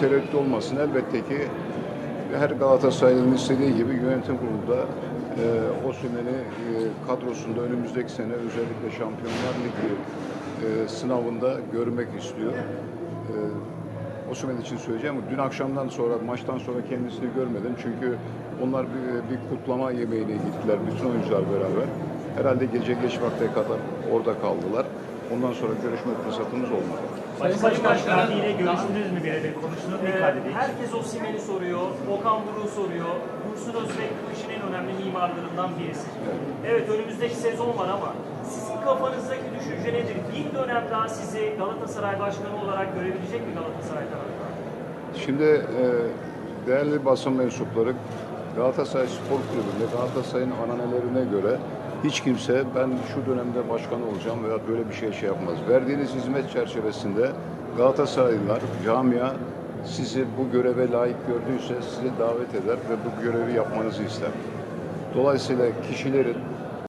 tereddüt olmasın. Elbette ki her Galatasaraylı'nın istediği gibi yönetim kurulunda e, Osimhen'i e, kadrosunda önümüzdeki sene özellikle Şampiyonlar Ligi e, sınavında görmek istiyor. E, Osimhen için söyleyeceğim. Dün akşamdan sonra, maçtan sonra kendisini görmedim. Çünkü onlar bir, bir kutlama yemeğine gittiler. Bütün oyuncular beraber. Herhalde gece geç vakte kadar orada kaldılar. Ondan sonra görüşme fırsatımız olmadı. Sayın Başkan ile görüştünüz mü birebir? Konuştunuz mu Ee, ifade değil? herkes Osimhen'i soruyor, Okan Buruk'u soruyor. Dursun Özbek bu işin en önemli mimarlarından birisi. Evet önümüzdeki sezon var ama sizin kafanızdaki düşünce nedir? Bir dönem daha sizi Galatasaray Başkanı olarak görebilecek mi Galatasaray taraftarı? Şimdi e, değerli basın mensupları Galatasaray Spor Kulübü ve Galatasaray'ın ananelerine göre hiç kimse ben şu dönemde başkan olacağım veya böyle bir şey şey yapmaz. Verdiğiniz hizmet çerçevesinde Galatasaraylılar, camia sizi bu göreve layık gördüyse sizi davet eder ve bu görevi yapmanızı ister. Dolayısıyla kişilerin